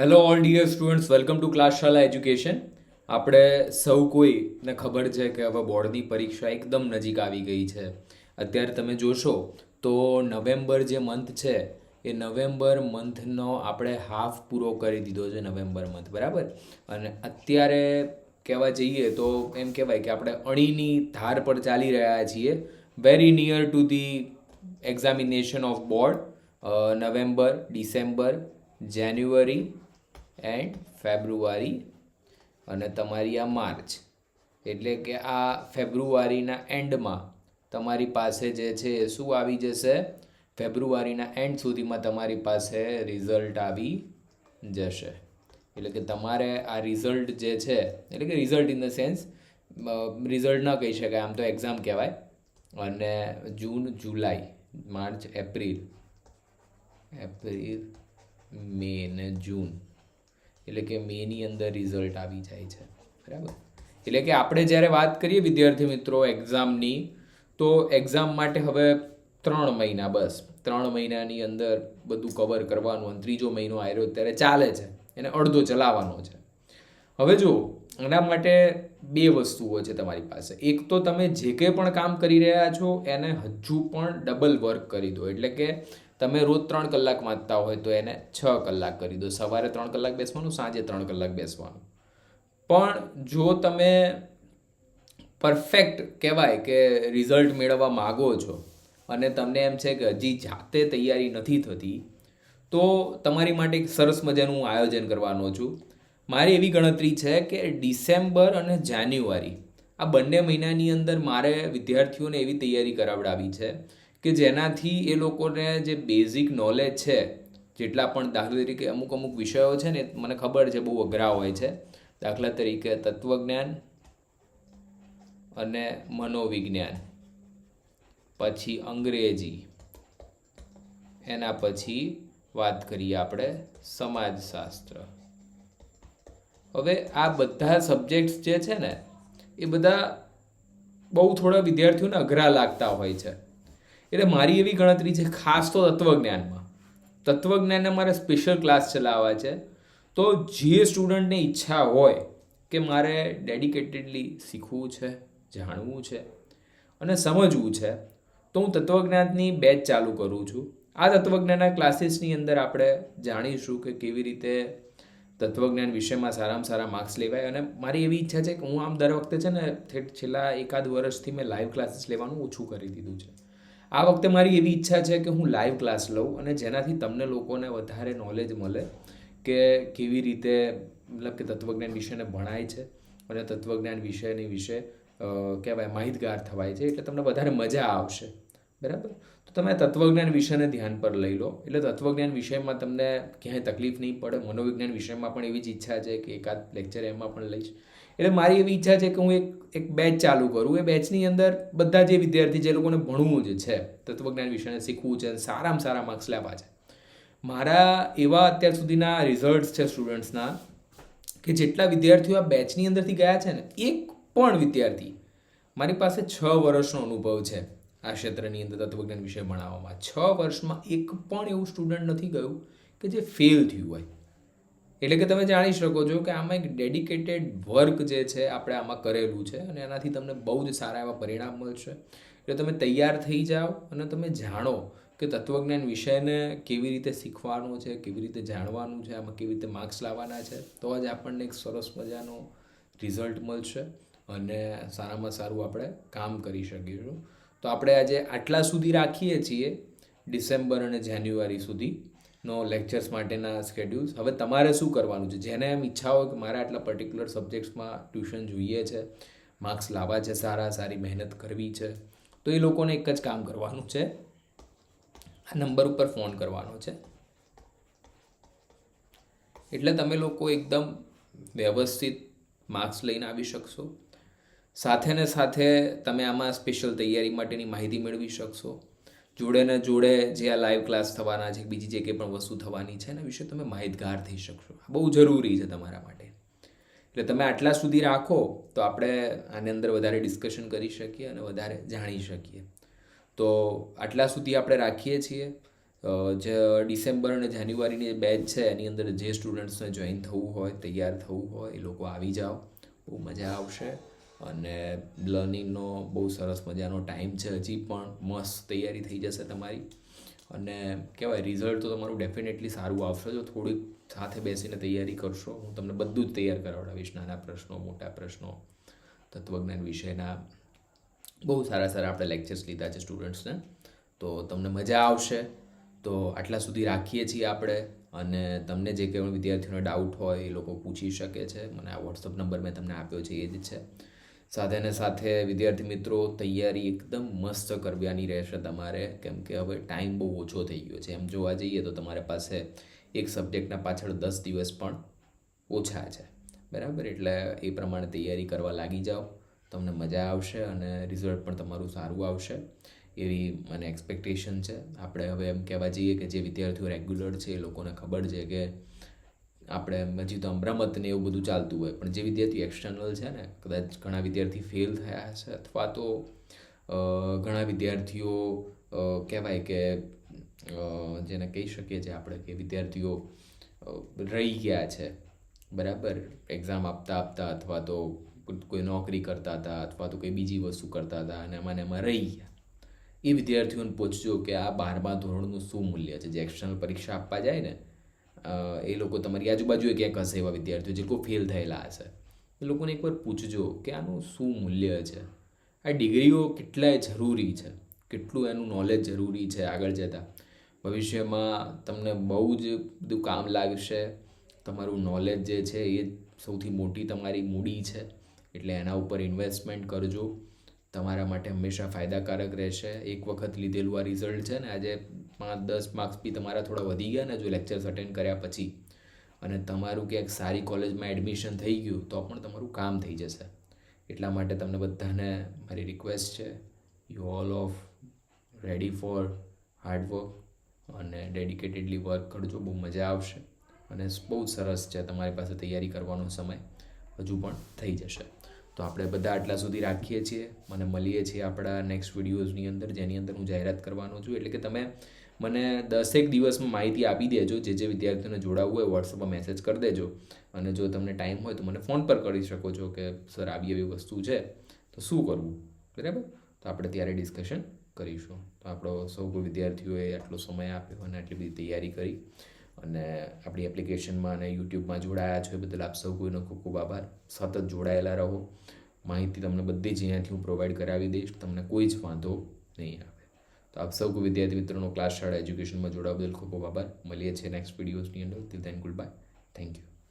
Hello all dear students welcome to Classshala education આપણે સૌ કોઈને ખબર છે કે હવે બોર્ડની પરીક્ષા એકદમ નજીક આવી ગઈ છે. અત્યારે તમે જોશો તો નવેમ્બર જે મંથ છે, એ નવેમ્બર મંથનો આપણે હાફ પૂરો કરી દીધો છે નવેમ્બર મંથ બરાબર? અને અત્યારે કહેવા જઈએ તો એમ કહેવાય કે આપણે અણીની ધાર પર ચાલી રહ્યા છીએ. Very near to the examination of board November, December, January and February અને તમારી આ માર્ચ. એટલે કે આ ફેબ્રુઆરીના એન્ડમાં તમારી પાસે જે છે એ શું આવી જશે? ફેબ્રુઆરીના એન્ડ સુધીમાં તમારી પાસે રિઝલ્ટ આવી જશે. એટલે કે તમારે આ રિઝલ્ટ જે છે, એટલે કે result in the sense result ન કહી શકાય, આમ તો એક્ઝામ કહેવાય. અને જૂન, જુલાઈ, માર્ચ, એપ્રિલ. એપ્રિલ, મે ને જૂન. એટલે કે મેની અંદર રિઝલ્ટ આવી જાય છે. બરાબર? એટલે કે આપણે જ્યારે વાત કરીએ વિદ્યાર્થી મિત્રો એક્ઝામની તો એક્ઝામ માટે હવે ત્રણ મહિના બસ. ત્રણ મહિનાની અંદર બધું કવર કરવાનું અને ત્રીજો મહિનો આવ્યો ત્યારે ચાલે છે. એને અડધો ચલાવવાનો છે. હવે જુઓ એના માટે બે વસ્તુઓ છે તમારી પાસે. એક તો તમે જે કંઈ પણ કામ કરી રહ્યા છો, એને હજુ પણ ડબલ વર્ક કરી દો. એટલે કે તમે રોજ ત્રણ કલાક વાંચતા હોય તો એને છ કલાક કરી દો. સવારે ત્રણ કલાક બેસવાનું, સાંજે ત્રણ કલાક બેસવાનું. પણ જો તમે પરફેક્ટ કહેવાય કે રિઝલ્ટ મેળવવા માગો છો અને તમને એમ છે કે હજી જાતે તૈયારી નથી થતી, તો તમારી માટે એક સરસ મજાનું આયોજન કરવાનો છું. મારી એવી ગણતરી છે કે ડિસેમ્બર અને જાન્યુઆરી, આ બંને મહિનાની અંદર મારે વિદ્યાર્થીઓને એવી તૈયારી કરાવડાવી છે કે જેનાથી એ લોકોને જે બેઝિક નોલેજ છે, જેટલા પણ દાખલા તરીકે અમુક અમુક વિષયો છે ને, મને ખબર છે બહુ અઘરા હોય છે, દાખલા તરીકે તત્વજ્ઞાન અને મનોવિજ્ઞાન, પછી અંગ્રેજી, એના પછી વાત કરીએ આપણે સમાજશાસ્ત્ર. હવે આ બધા સબ્જેક્ટ્સ જે છે ને, એ બધા બહુ થોડા વિદ્યાર્થીઓને અઘરા લાગતા હોય છે. એટલે મારી એવી ગણતરી છે, ખાસ તો તત્વજ્ઞાનમાં. તત્વજ્ઞાનને મારે સ્પેશિયલ ક્લાસ ચલાવવા છે. તો જે સ્ટુડન્ટને ઈચ્છા હોય કે મારે ડેડિકેટેડલી શીખવું છે, જાણવું છે અને સમજવું છે, તો હું તત્વજ્ઞાનની બેચ ચાલુ કરું છું. આ તત્વજ્ઞાનના ક્લાસીસની અંદર આપણે જાણીશું કે કેવી રીતે તત્વજ્ઞાન વિષયમાં સારામાં સારા માર્ક્સ લેવાય અને મારી એવી ઈચ્છા છે કે હું આમ દર વખતે છે ને છેલ્લા એકાદ વર્ષથી મેં લાઈવ ક્લાસીસ લેવાનું ઓછું કરી દીધું છે. આ વખતે મારી એવી ઈચ્છા છે કે હું લાઈવ ક્લાસ લઉં અને જેનાથી તમને લોકોને વધારે નોલેજ મળે કે કેવી રીતે મતલબ કે તત્વજ્ઞાન વિષયને ભણાય છે અને તત્વજ્ઞાન વિષયની વિશે કહેવાય માહિતગાર થવાય છે એટલે તમને વધારે મજા આવશે. બરાબર? તો તમે તત્વજ્ઞાન વિષયને ધ્યાન પર લઈ લો. એટલે તત્વજ્ઞાન વિષયમાં તમને ક્યાંય તકલીફ નહીં પડે. મનોવિજ્ઞાન વિષયમાં પણ એવી જ ઈચ્છા છે કે એકાદ લેક્ચર એમાં પણ લઈશ. એટલે મારી એવી ઈચ્છા છે કે હું એક એક બેચ ચાલુ કરું. એ બેચની અંદર બધા જે વિદ્યાર્થી જે લોકોને ભણવું જ છે, તત્વજ્ઞાન વિષયને શીખવું છે અને સારામાં સારા માર્ક્સ લેવા છે. મારા એવા અત્યાર સુધીના રિઝલ્ટ્સ છે સ્ટુડન્ટ્સના કે જેટલા વિદ્યાર્થીઓ આ બેચની અંદરથી ગયા છે ને, એક પણ વિદ્યાર્થી મારી પાસે છ વર્ષનો અનુભવ છે. આ ક્ષેત્રની અંદર તત્વજ્ઞાન વિષય ભણાવવામાં. છ વર્ષમાં એક પણ એવું સ્ટુડન્ટ નથી ગયું કે જે ફેલ થયું હોય. એટલે કે તમે જાણી શકો છો કે આમાં એક ડેડિકેટેડ વર્ક જે છે આપણે આમાં કરેલું છે અને એનાથી તમને બહુ જ સારા એવા પરિણામ મળશે. એટલે તમે તૈયાર થઈ જાઓ અને તમે જાણો કે તત્વજ્ઞાન વિષયને કેવી રીતે શીખવાનું છે, કેવી રીતે જાણવાનું છે, આમાં કેવી રીતે માર્ક્સ લાવવાના છે, તો જ આપણને એક સરસ મજાનો રિઝલ્ટ મળશે અને સારામાં સારું આપણે કામ કરી શકીશું. તો આપણે આજે આટલા સુધી રાખીએ છીએ ડિસેમ્બર અને જાન્યુઆરી સુધીનો લેક્ચર્સ માટેના સ્કેડ્યુલ્સ હવે તમારે શું કરવાનું છે? જેને એમ ઈચ્છા હોય કે મારે આટલા પર્ટિક્યુલર સબ્જેક્ટ્સમાં ટ્યુશન જોઈએ છે માર્ક્સ લાવવા છે સારા, સારી મહેનત કરવી છે, તો એ લોકોને એક જ કામ કરવાનું છે. આ નંબર ઉપર ફોન કરવાનો છે. એટલે તમે લોકો એકદમ વ્યવસ્થિત માર્ક્સ લઈને આવી શકશો. સાથે ને સાથે તમે આમાં સ્પેશિયલ તૈયારી માટેની માહિતી મેળવી શકશો. જોડે ને જોડે જે આ લાઈવ ક્લાસ થવાના છે, બીજી જે કંઈ પણ વસ્તુ થવાની છે, એના વિશે તમે માહિતગાર થઈ શકશો. આ બહુ જરૂરી છે તમારા માટે. એટલે તમે આટલા સુધી રાખો, તો આપણે આની અંદર વધારે ડિસ્કશન કરી શકીએ અને વધારે જાણી શકીએ. તો આટલા સુધી આપણે રાખીએ છીએ. જે ડિસેમ્બર અને જાન્યુઆરીની બેચ છે, એની અંદર જે સ્ટુડન્ટ્સને જોઈન થવું હોય, તૈયાર થવું હોય, એ લોકો આવી જાઓ. બહુ મજા આવશે. અને લર્નિંગનો બહુ સરસ મજાનો ટાઈમ છે હજી પણ મસ્ત તૈયારી થઈ જશે તમારી. અને કહેવાય રિઝલ્ટ તો તમારું ડેફિનેટલી સારું આવશે. જો થોડીક સાથે બેસીને તૈયારી કરશો, હું તમને બધું જ તૈયાર કરાવડાવીશ. નાના પ્રશ્નો, મોટા પ્રશ્નો, તત્વજ્ઞાન વિષયના. બહુ સારા સારા આપણે લેક્ચર્સ લીધા છે સ્ટુડન્ટ્સને તો તમને મજા આવશે. તો આટલા સુધી રાખીએ છીએ આપણે. અને તમને જે કંઈ વિદ્યાર્થીઓને ડાઉટ હોય એ લોકો પૂછી શકે છે. મને આ વોટ્સઅપ નંબર મેં તમને આપ્યો છે, એ જ છે. સાથે ને સાથે વિદ્યાર્થી મિત્રો તૈયારી એકદમ મસ્ત કરવાની રહેશે તમારે. કેમ કે હવે ટાઈમ બહુ ઓછો થઈ ગયો છે. એમ જોવા જઈએ તો તમારી પાસે એક સબ્જેક્ટના પાછળ દસ દિવસ પણ ઓછા છે. બરાબર? એટલે એ પ્રમાણે તૈયારી કરવા લાગી જાઓ. તમને મજા આવશે અને રિઝલ્ટ પણ તમારું સારું આવશે. એવી મને એક્સપેક્ટેશન છે. આપણે હવે એમ કહેવા જઈએ કે જે વિદ્યાર્થીઓ રેગ્યુલર છે એ લોકોને ખબર છે કે આપણે હજી તો અમરામત ને એવું બધું ચાલતું હોય. પણ જે વિદ્યાર્થી એક્સટર્નલ છે ને, કદાચ ઘણા વિદ્યાર્થી ફેલ થયા છે અથવા તો ઘણા વિદ્યાર્થીઓ કહેવાય કે જેને કહી શકીએ છીએ આપણે કે વિદ્યાર્થીઓ રહી ગયા છે. બરાબર? એક્ઝામ આપતા આપતા અથવા તો કોઈ નોકરી કરતા હતા અથવા તો કોઈ બીજી વસ્તુ કરતા હતા અને એમાં એમાં રહી ગયા. એ વિદ્યાર્થીઓને પૂછજો કે આ બારમા ધોરણનું શું મૂલ્ય છે? જે એક્સટર્નલ પરીક્ષા આપવા જાય ને એ લોકો તમારી આજુબાજુએ ક્યાંક હશે એવા વિદ્યાર્થીઓ જે લોકો ફેલ થયેલા હશે. એ લોકોને એકવાર પૂછજો કે આનું શું મૂલ્ય છે? આ ડિગ્રીઓ કેટલાય જરૂરી છે? કેટલું એનું નોલેજ જરૂરી છે આગળ જતાં? ભવિષ્યમાં તમને બહુ જ બધું કામ લાગશે. તમારું નોલેજ જે છે એ સૌથી મોટી તમારી મૂડી છે. એટલે એના ઉપર ઇન્વેસ્ટમેન્ટ કરજો. તમારા માટે હંમેશા ફાયદાકારક રહેશે. એક વખત લીધેલું આ રિઝલ્ટ છે ને, આજે પાંચ, દસ માર્ક્સ બી તમારા થોડા વધી ગયા ને, જો લેક્ચર્સ અટેન્ડ કર્યા પછી અને તમારું ક્યાંક સારી કોલેજમાં એડમિશન થઈ ગયું, તો પણ તમારું કામ થઈ જશે. એટલા માટે તમને બધાને મારી રિક્વેસ્ટ છે you all of ready for hard work અને ડેડિકેટેડલી વર્ક કરજો, બહુ મજા આવશે. અને બહુ સરસ છે, તમારી પાસે તૈયારી કરવાનો સમય હજુ પણ થઈ જશે. તો આપણે બધા આટલા સુધી રાખીએ છીએ. મને મળીએ છીએ આપણા નેક્સ્ટ વિડીયોઝની અંદર, જેની અંદર હું જાહેરાત કરવાનો છું. એટલે કે તમે મને દસેક દિવસમાં માહિતી આપી દેજો. જે જે વિદ્યાર્થીઓને જોડાવવું હોય વોટ્સઅપમાં મેસેજ કરી દેજો. અને જો તમને ટાઈમ હોય તો મને ફોન પર કરી શકો છો કે સર આવી એવી વસ્તુ છે. તો શું કરવું? બરાબર? તો આપણે ત્યારે ડિસ્કશન કરીશું. તો આપણો સૌ વિદ્યાર્થીઓએ આટલો સમય આપ્યો અને આટલી બધી તૈયારી કરી. અને આપણી એપ્લિકેશનમાં અને યુટ્યુબમાં જોડાયા છો એ બદલ આપ સૌ કોઈનો ખૂબ ખૂબ આભાર. સતત જોડાયેલા રહો. માહિતી તમને બધી જ અહીંયાથી હું પ્રોવાઈડ કરાવી દઈશ. તમને કોઈ જ વાંધો નહીં આવે. તો આપ સૌ વિદ્યાર્થી મિત્રોનો ક્લાસ શાળા એજ્યુકેશનમાં જોડાવા બદલ ખૂબ ખૂબ આભાર. મળીએ છીએ નેક્સ્ટ વિડીયોઝની અંદર. Till then good bye thank you